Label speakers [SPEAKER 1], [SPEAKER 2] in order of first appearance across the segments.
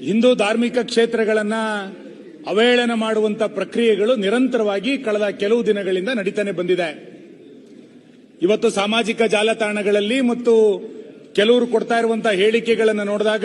[SPEAKER 1] ಹಿಂದೂ ಧಾರ್ಮಿಕ ಕ್ಷೇತ್ರಗಳನ್ನ ಅವಹೇಳನ ಮಾಡುವಂತ ಪ್ರಕ್ರಿಯೆಗಳು ನಿರಂತರವಾಗಿ ಕಳೆದ ಕೆಲವು ದಿನಗಳಿಂದ ನಡೀತಾನೆ ಬಂದಿದೆ. ಇವತ್ತು ಸಾಮಾಜಿಕ ಜಾಲತಾಣಗಳಲ್ಲಿ ಮತ್ತು ಕೆಲವರು ಕೊಡ್ತಾ ಇರುವಂತಹ ಹೇಳಿಕೆಗಳನ್ನು ನೋಡಿದಾಗ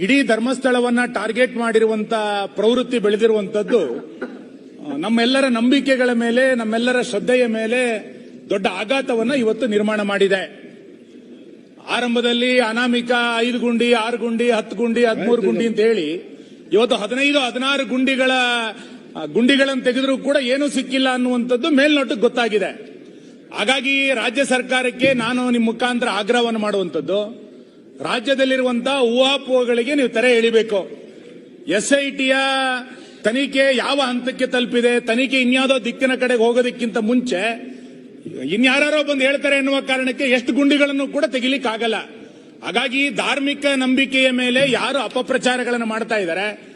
[SPEAKER 1] ಇಡೀ ಧರ್ಮಸ್ಥಳವನ್ನ ಟಾರ್ಗೆಟ್ ಮಾಡಿರುವಂತ ಪ್ರವೃತ್ತಿ ಬೆಳೆದಿರುವಂತದ್ದು ನಮ್ಮೆಲ್ಲರ ನಂಬಿಕೆಗಳ ಮೇಲೆ, ನಮ್ಮೆಲ್ಲರ ಶ್ರದ್ಧೆಯ ಮೇಲೆ ದೊಡ್ಡ ಆಘಾತವನ್ನು ಇವತ್ತು ನಿರ್ಮಾಣ ಮಾಡಿದೆ. ಆರಂಭದಲ್ಲಿ ಅನಾಮಿಕ ಐದು ಗುಂಡಿ ಆರು ಗುಂಡಿ ಹತ್ತು ಗುಂಡಿ ಹದಿಮೂರು ಗುಂಡಿ ಅಂತ ಹೇಳಿ ಇವತ್ತು ಹದಿನೈದು ಹದಿನಾರು ಗುಂಡಿಗಳ ಗುಂಡಿಗಳನ್ನು ತೆಗೆದರೂ ಕೂಡ ಏನೂ ಸಿಕ್ಕಿಲ್ಲ ಅನ್ನುವಂಥದ್ದು ಮೇಲ್ನೋಟಕ್ಕೆ ಗೊತ್ತಾಗಿದೆ. ಹಾಗಾಗಿ ರಾಜ್ಯ ಸರ್ಕಾರಕ್ಕೆ ನಾನು ನಿಮ್ಮ ಮುಖಾಂತರ ಆಗ್ರಹವನ್ನು ಮಾಡುವಂಥದ್ದು. ರಾಜ್ಯದಲ್ಲಿರುವಂತಹ ಊಹಾಪೋಹಗಳಿಗೆ ನೀವು ತೆರೆ ಎಳಿಬೇಕು. ಎಸ್ಐಟಿಯ ಐ ಟಿಯ ತನಿಖೆ ಯಾವ ಹಂತಕ್ಕೆ ತಲುಪಿದೆ ತನಿಖೆ ಇನ್ಯಾವುದೋ ದಿಕ್ಕಿನ ಕಡೆಗೆ ಹೋಗೋದಕ್ಕಿಂತ ಮುಂಚೆ ಇನ್ಯಾರೋ ಬಂದು ಹೇಳ್ತಾರೆ ಎನ್ನುವ ಕಾರಣಕ್ಕೆ ಎಷ್ಟು ಗುಂಡಿಗಳನ್ನು ಕೂಡ ತೆಗಿಲಿಕ್ಕಾಗಲ್ಲ. ಹಾಗಾಗಿ ಧಾರ್ಮಿಕ ನಂಬಿಕೆಯ ಮೇಲೆ ಯಾರು ಅಪಪ್ರಚಾರಗಳನ್ನು ಮಾಡ್ತಾ ಇದ್ದಾರೆ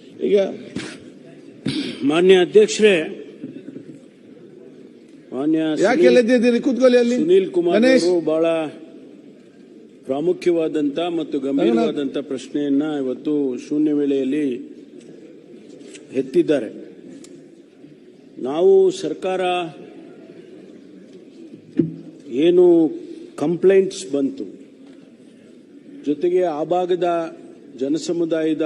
[SPEAKER 2] ಈಗ
[SPEAKER 3] ಮಾನ್ಯ ಅಧ್ಯಕ್ಷರೇ ಮಾನ್ಯ
[SPEAKER 2] ಯಾಕೆ ಎಲ್ಲಿದ್ದೀರಿ ಕೂತ್ಕೊಳ್ಳಿ ಅಲ್ಲಿ.
[SPEAKER 3] ಸುನೀಲ್ ಕುಮಾರ್ ಅವರು ಬಹಳ ಪ್ರಾಮುಖ್ಯವಾದಂತ ಮತ್ತು ಗಂಭೀರವಾದಂತ ಪ್ರಶ್ನೆಯನ್ನ ಇವತ್ತು ಶೂನ್ಯ ವೇಳೆಯಲ್ಲಿ ಎತ್ತಿದ್ದಾರೆ. ನಾವು ಸರ್ಕಾರ ಏನು ಕಂಪ್ಲೇಂಟ್ಸ್ ಬಂತು ಜೊತೆಗೆ ಆ ಭಾಗದ ಜನಸಮುದಾಯದ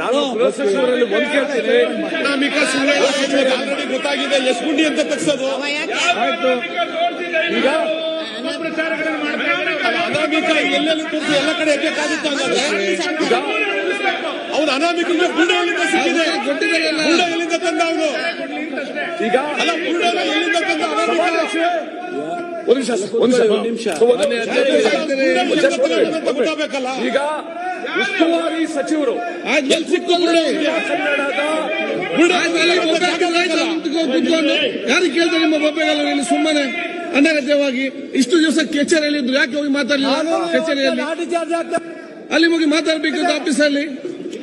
[SPEAKER 4] ನಾನು
[SPEAKER 1] ಆಲ್ರೆಡಿ ಗೊತ್ತಾಗಿದೆ. ಎಷ್ಟು ಗುಂಡಿ ಅಂತ ತಗ್ಸೋದು?
[SPEAKER 4] ಈಗ
[SPEAKER 1] ಅನಾಮಿಕ ಎಲ್ಲೆಲ್ಲಿ ಕೂತು ಎಲ್ಲ ಕಡೆ ಎಬ್ಬಬೇಕಾಗುತ್ತೆ ಈಗ ಅವ್ನು ಅನಾಮಿಕ ಗುಂಡೆ ಎಲ್ಲಿಂದ ಸಿಕ್ಕಿದೆ? ಗುಂಡ ಎಲ್ಲಿಂದ ತಂದ ಅವನು
[SPEAKER 4] ಈಗ?
[SPEAKER 1] ಅಲ್ಲ ಗುಂಡ ಎಲ್ಲಿಂದ ತಂದ? ಅನಾಮಿಕ?
[SPEAKER 4] ಒಂದ್ ನಿಮಿಷ. ಒಂದ್
[SPEAKER 3] ನಿಮಿಷ.
[SPEAKER 1] ಅಂತ ಗೊತ್ತಾಗಬೇಕಲ್ಲ?
[SPEAKER 4] ಈಗ? ಉಸ್ತುವಾರಿ ಸಚಿವರು
[SPEAKER 2] ಯಾರಿಗೆ ಕೇಳ್ತಾರೆ ನಿಮ್ಮ ಬೊಬ್ಬೆಗಾಲ ಇಲ್ಲಿ ಸುಮ್ಮನೆ ಅನಗತ್ಯವಾಗಿ ಇಷ್ಟು ದಿವಸ ಕೆಚೇರಿಯಲ್ಲಿ ಇದ್ರು. ಯಾಕೆ ಹೋಗಿ ಮಾತಾಡಲಿಲ್ಲ? ಕಚೇರಿಯಲ್ಲಿ ಅಲ್ಲಿ ಹೋಗಿ ಮಾತಾಡ್ಬೇಕಂತ ಆಫೀಸಲ್ಲಿ?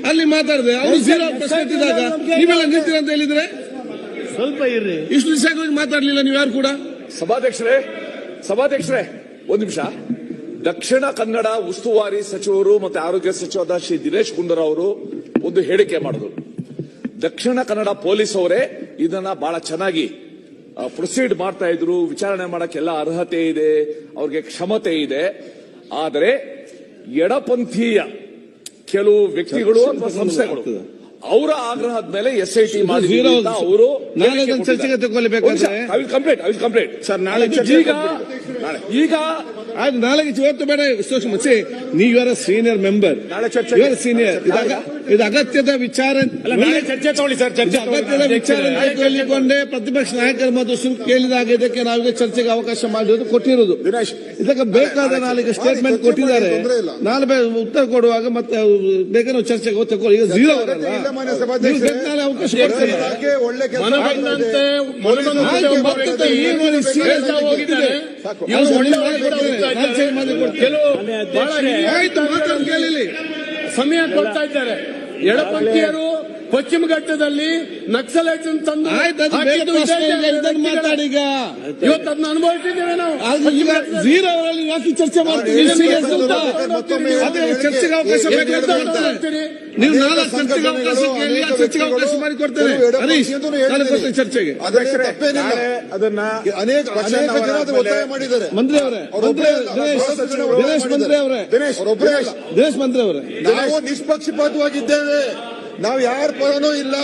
[SPEAKER 2] ಅಲ್ಲಿ ಮಾತಾಡಿದೆ. ಅವರು ಜೀರೋ ಪ್ರಶ್ನೆ ಎತ್ತಿದಾಗ ನೀವೆಲ್ಲ ನಿಂತಿರಂತ ಅಂತ ಹೇಳಿದ್ರೆ?
[SPEAKER 3] ಸ್ವಲ್ಪ ಇರ್ರಿ.
[SPEAKER 2] ಇಷ್ಟು ದಿವಸ ಹೋಗಿ ಮಾತಾಡ್ಲಿಲ್ಲ ನೀವು ಯಾರು ಕೂಡ?
[SPEAKER 4] ಸಭಾಧ್ಯಕ್ಷರೇ ಸಭಾಧ್ಯಕ್ಷರೇ ಒಂದ್ ನಿಮಿಷ. ದಕ್ಷಿಣ ಕನ್ನಡ ಉಸ್ತುವಾರಿ ಸಚಿವರು ಮತ್ತು ಆರೋಗ್ಯ ಸಚಿವರಾದ ಶ್ರೀ ದಿನೇಶ್ ಗುಂಡೂರಾವ್ ಅವರು ಒಂದು ಹೇಳಿಕೆ ಮಾಡಿದ್ರು. ದಕ್ಷಿಣ ಕನ್ನಡ ಪೊಲೀಸ್ ಅವರೇ ಇದನ್ನ ಬಹಳ ಚೆನ್ನಾಗಿ ಪ್ರೊಸೀಡ್ ಮಾಡ್ತಾ ಇದ್ರು. ವಿಚಾರಣೆ ಮಾಡಕ್ಕೆಲ್ಲ ಅರ್ಹತೆ ಇದೆ ಅವ್ರಿಗೆ ಕ್ಷಮತೆ ಇದೆ. ಆದರೆ ಎಡಪಂಥೀಯ ಕೆಲವು ವ್ಯಕ್ತಿಗಳು ಅಥವಾ ಸಂಸ್ಥೆಗಳು ಅವರ ಆಗ್ರಹದ ಮೇಲೆ ಎಸ್ ಐ ಟಿ ಮಾಡಿ ಅವರು ಕಂಪ್ಲೀಟ್ ಕಂಪ್ಲೀಟ್
[SPEAKER 2] ಸರ್, ನಾಳೆ.
[SPEAKER 4] ಈಗ
[SPEAKER 2] ನಾಳೆ. ಆಯ್ತು ನಾಳೆ ಇವತ್ತು ಬೇಡ ಸೂಕ್ಷ್ಮ ಸಿ ನೀವ್ ಯಾರ ಸೀನಿಯರ್ ಮೆಂಬರ್ ಸೀನಿಯರ್ ಇದು ಅಗತ್ಯದ ವಿಚಾರ
[SPEAKER 1] ಅಲ್ಲ ನಾಳೆ ಚರ್ಚೆ ತಗೊಳ್ಳಿ ಸರ್ ಚರ್ಚೆ
[SPEAKER 2] ಇದು ಅಗತ್ಯದ ವಿಚಾರ ಹೇಳಿಕೊಂಡೇ ಪ್ರತಿಪಕ್ಷ ನಾಯಕರ ಮತ್ತು ಶುಲ್ಕ ಕೇಳಿದಾಗ ಇದಕ್ಕೆ ನಾವೀಗ ಚರ್ಚೆಗೆ ಅವಕಾಶ ಮಾಡಿರೋದು ಕೊಟ್ಟಿರೋದು. ಇದಕ್ಕೆ ಬೇಕಾದ ನಾಳೆಗೆ ಸ್ಟೇಟ್ಮೆಂಟ್ ಕೊಟ್ಟಿದ್ದಾರೆ. ನಾಳೆ ಬೇ- ಉತ್ತರ ಕೊಡುವಾಗ ಮತ್ತೆ ಬೇಕಾದ್ರೆ ಚರ್ಚೆಗೆ ತಗೊಳ್ಳಿ. ಈಗ ಝೀರೋ ಅವಕಾಶ ಕೊಡ್ತಾರೆ?
[SPEAKER 1] ಕೆಲವು ಸಮಯ ಕೊಡ್ತಾ ಇದ್ದಾರೆ. ಎಡಪಂಥೀಯರು
[SPEAKER 5] ಪಶ್ಚಿಮ ಘಟ್ಟದಲ್ಲಿ ನಕ್ಸಲೈಟ್ ತಂದು.
[SPEAKER 2] ಮಾತಾಡಿ ಈಗ
[SPEAKER 5] ಇವತ್ತು ಅದನ್ನ ಅನುಭವಿಸಿದ್ದೇವೆ ನಾವು.
[SPEAKER 2] ಈಗ ಜೀರೋ ಅವರಲ್ಲಿ ಯಾಕೆ ಚರ್ಚೆ ಮಾಡ್ತೀವಿ. ಚರ್ಚೆಗೆ ಅವಕಾಶ. ನೀವು ನಾಲ್ಕು ಚರ್ಚೆಗೆ ಅವಕಾಶ ಕೇಳಿ ಚರ್ಚೆಗೆ ಅವಕಾಶ ಮಾಡಿ ಕೊಡ್ತೇನೆ. ಹರೀಶ್ ಚರ್ಚೆಗೆ.
[SPEAKER 1] ಅದನ್ನ
[SPEAKER 6] ಅನೇಕ ಜನ ಒತ್ತಾಯ ಮಾಡಿದ್ದಾರೆ.
[SPEAKER 2] ಮಂತ್ರಿ ಅವರೇ ದಿನೇಶ್ ಮಂತ್ರಿ ಅವರೇ ದಿನೇಶ್ ಮಂತ್ರಿ ಅವರೇ
[SPEAKER 6] ನಾವು ನಿಷ್ಪಕ್ಷಪಾತವಾಗಿದ್ದೇವೆ. ನಾವು ಯಾರ ಪರನೂ ಇಲ್ಲ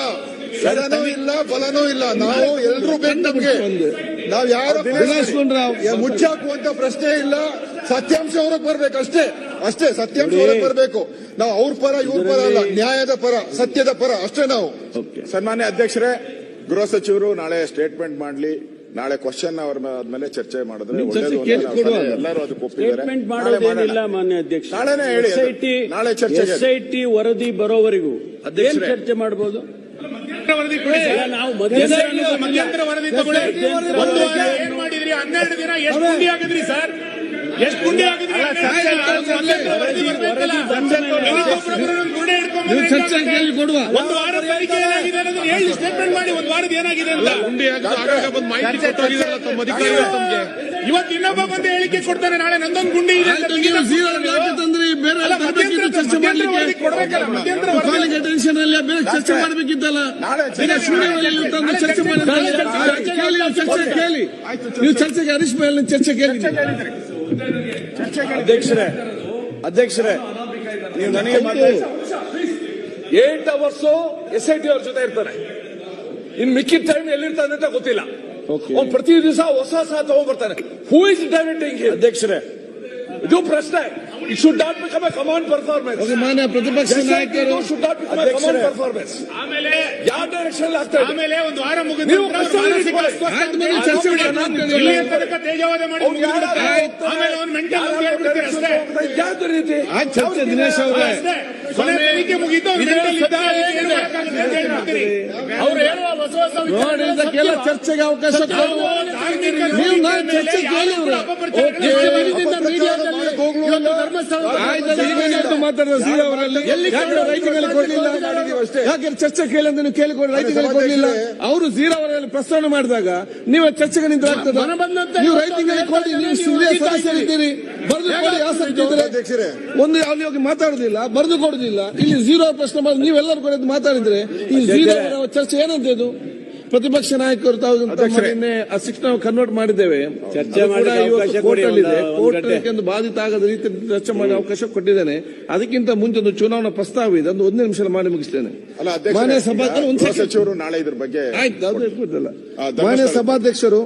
[SPEAKER 6] ಎಡನೂ ಇಲ್ಲ ಫಲನೂ ಇಲ್ಲ. ನಾವು ಎಲ್ರೂ ಬೇಕು ನಮ್ಗೆ. ನಾವು ಯಾರ. ಮುಚ್ಚಾಕುವಂತ ಪ್ರಶ್ನೆ ಇಲ್ಲ. ಸತ್ಯಾಂಶ ಅವ್ರಿಗೆ ಬರ್ಬೇಕು ಅಷ್ಟೇ. ಅಷ್ಟೇ ಸತ್ಯಾಂಶ ಹೊರಗೆ ಬರ್ಬೇಕು. ನಾವು ಅವ್ರ ಪರ ಇವ್ರ ಪರ ಅಲ್ಲ ನ್ಯಾಯದ ಪರ ಸತ್ಯದ ಪರ ಅಷ್ಟೇ ನಾವು.
[SPEAKER 7] ಸನ್ಮಾನ್ಯ ಅಧ್ಯಕ್ಷರೇ ಗೃಹ ಸಚಿವರು ನಾಳೆ ಸ್ಟೇಟ್ಮೆಂಟ್ ಮಾಡ್ಲಿ. ನಾಳೆ ಕ್ವಶನ್ ಅವರ ಮೇಲೆ ಚರ್ಚೆ ಮಾಡಿದ್ರೆ ಎಲ್ಲರೂ ಅದಕ್ಕೆ ಒಪ್ಪಿದ್ದಾರೆ.
[SPEAKER 3] ಮಾನ್ಯ ಅಧ್ಯಕ್ಷ.
[SPEAKER 7] ನಾಳೆ.
[SPEAKER 3] ಎಸ್ಐಟಿ ವರದಿ ಬರೋವರೆಗೂ. ಚರ್ಚೆ ಮಾಡಬಹುದು
[SPEAKER 1] ವರದಿ ಕೊಡಿ.
[SPEAKER 3] ನಾವು ಮಧ್ಯಂತರ
[SPEAKER 1] ವರದಿ ತಗೊಳ್ಳಿ. ಒಂದು ವಾರ ಏನ್ ಮಾಡಿದ್ರಿ? ಹನ್ನೆರಡು ದಿನ ಎಷ್ಟು ಆಗಿದ್ರಿ ಸರ್? ಎಷ್ಟು ಗುಂಡಿ ಆಗಿದ್ರಿ ಗುಂಡಿ
[SPEAKER 2] ಕೊಡುವ.
[SPEAKER 1] ಒಂದು ವಾರದ ತನಿಖೆ ಏನಾಗಿದೆ ಅನ್ನೋದನ್ನ ಹೇಳಿ ಸ್ಟೇಟ್ಮೆಂಟ್ ಮಾಡಿ ಒಂದು ವಾರದ ಏನಾಗಿದೆ ಅಂತ. ಇವತ್ತು ಇನ್ನೊಬ್ಬ ಬಂದು ಹೇಳಿಕೆ ಕೊಡ್ತಾನೆ ನಾಳೆ ನಂದೊಂದು ಗುಂಡಿ ಇದೆ
[SPEAKER 2] ತಂದ್ರಿ ಬೇರೆ ಚರ್ಚೆ ಮಾಡ್ಲಿಕ್ಕೆ
[SPEAKER 1] ಕೊಡಬೇಕಲ್ಲ
[SPEAKER 2] ಟೆನ್ಷನ್ ಅಲ್ಲಿ ಬೇರೆ ಚರ್ಚೆ ಶೂನ್ಯದಲ್ಲಿ ತಂದು ಚರ್ಚೆ ಕೇಳಿ ನೀವು ಚರ್ಚೆ ಕೇಳಿ. ನೀವು ಚರ್ಚೆಗೆ ಹರೀಶ್ ಮೇಲೆ ಚರ್ಚೆ ಕೇಳಿ
[SPEAKER 3] ಅಧ್ಯಕ್ಷರೇ ಅಧ್ಯಕ್ಷರೇ ನೀವು ನನಗೆ
[SPEAKER 4] eight hours S I T ಅವ್ರ ಜೊತೆ ಇರ್ತಾರೆ. ಇನ್ ಮಿಕ್ಕಿದ ಟೈಮ್ ಎಲ್ಲಿರ್ತಾನೆ ಅಂತ ಗೊತ್ತಿಲ್ಲ. ಅವ್ನು ಪ್ರತಿ ದಿವಸ ಹೊಸ ಹೊಸ ತಗೊಂಡ್ಬರ್ತಾನೆ. ಹೂ ಇಸ್ ಡೈರೆಕ್ಟಿಂಗ್
[SPEAKER 3] ಅಧ್ಯಕ್ಷರೇ.
[SPEAKER 4] ಇದು ಪ್ರಶ್ನೆ. It should not become a command performance
[SPEAKER 2] okay, ಮಾನ್ಯ ಪ್ರತಿಪಕ್ಷ ನಾಯಕರು
[SPEAKER 4] should not become a command performance
[SPEAKER 1] ಆಮೇಲೆ
[SPEAKER 4] ಯಾವ ಡೈರೆಕ್ಷನ್ ಆಗ್ತಾ ಇದೆ?
[SPEAKER 1] ಆಮೇಲೆ ಒಂದು ವಾರ ಮುಗಿದ
[SPEAKER 4] ನೀವು
[SPEAKER 2] ಚರ್ಚೆ ಮಾಡಿ.
[SPEAKER 1] ನಾನು ಇಲ್ಲಿಯ ತನಕ ತೇಜವಾದ ಮಾಡಿ
[SPEAKER 2] ಚರ್ಚೆ ದಿನೇಶ್ ಅವರೇ.
[SPEAKER 1] ಅಷ್ಟೇ. ಕೊನೆ ತನಿಖೆ ಮುಗಿದ್ದು ಅವ್ನು mental ಇದ್ದ, ಅದಕ್ಕೆ ಏನು ಮಾಡೋಕ್ಕಾಗಲ್ಲ ಅಂತ ಹೇಳ್ಬಿಡ್ತೀರಿ. ಅವ್ರು ಹೇಳುವ ಹೊಸ ಹೊಸ
[SPEAKER 2] ನೋಡಿ
[SPEAKER 1] ವಿಚಾರಗಳು
[SPEAKER 2] ಇದಕ್ಕೆಲ್ಲ
[SPEAKER 1] ಸತ್ಯವ?
[SPEAKER 2] ಚರ್ಚೆಗೆ ಅವಕಾಶ ನೀವು ನಾನು ಚರ್ಚೆ
[SPEAKER 1] ಮೇಲೆ
[SPEAKER 2] ಯಾಕೆ ಕೊಡ್ಲಿಲ್ಲ? ಯಾಕೆ ಚರ್ಚೆ ಕೇಳಿ ಅಂತ ನೀವು ಕೇಳಿಕೊಂಡು ರೈತರಿಗೆ ಕೊಡ್ಲಿಲ್ಲ? ಅವರು ಜೀರೋ ಅವರಲ್ಲಿ ಪ್ರಸ್ತಾವನೆ ಮಾಡಿದಾಗ ನೀವು ಚರ್ಚೆಗೆ ನಿಂತಾಗ್ತದೆ ನೀವು ರೈತರಿಗೆ ಕೊಡಿ ನೀವು ಸದಸ್ಯರಿದ್ದೀರಿ ಬರೆದು ಕೊಡಿ ಆಸಕ್ತಿ ಇದ್ರೆ ಒಂದು ಅಲ್ಲಿ ಹೋಗಿ ಮಾತಾಡುದಿಲ್ಲ ಬರೆದು ಕೊಡುದಿಲ್ಲ. ಇಲ್ಲಿ ಜೀರೋ ಪ್ರಶ್ನೆ ಮಾಡಿ ನೀವೆಲ್ಲರೂ ಕೂಡ ಮಾತಾಡಿದ್ರೆ ಈ ಜೀರೋ ಚರ್ಚೆ ಏನಂತ ಇದು ಪ್ರತಿಪಕ್ಷ ನಾಯಕರು ತಾವು ನಿನ್ನೆ ಆ ಶಿಕ್ಷಣ ಕನ್ವರ್ಟ್ ಮಾಡಿದ್ದೇವೆ. ಕೋರ್ಟ್ ಬಾಧಿತ ಆಗದ ರೀತಿ ಚರ್ಚೆ ಮಾಡಿ ಅವಕಾಶ ಕೊಟ್ಟಿದ್ದೇನೆ. ಅದಕ್ಕಿಂತ ಮುಂಚೆ ಒಂದು ಚುನಾವಣಾ ಪ್ರಸ್ತಾವ ಇದೆ. ಒಂದು ಒಂದೇ ನಿಮಿಷ ಮಾಡಿ ಮುಗಿಸ್ತೇನೆ. ಮಾನ್ಯ
[SPEAKER 7] ಸಭಾಧ್ಯಕ್ಷರು ನಾಳೆ ಇದ್ರ ಬಗ್ಗೆ
[SPEAKER 2] ಆಯ್ತು ಅದು ಗೊತ್ತಿಲ್ಲ ಮಾನ್ಯ ಸಭಾಧ್ಯಕ್ಷರು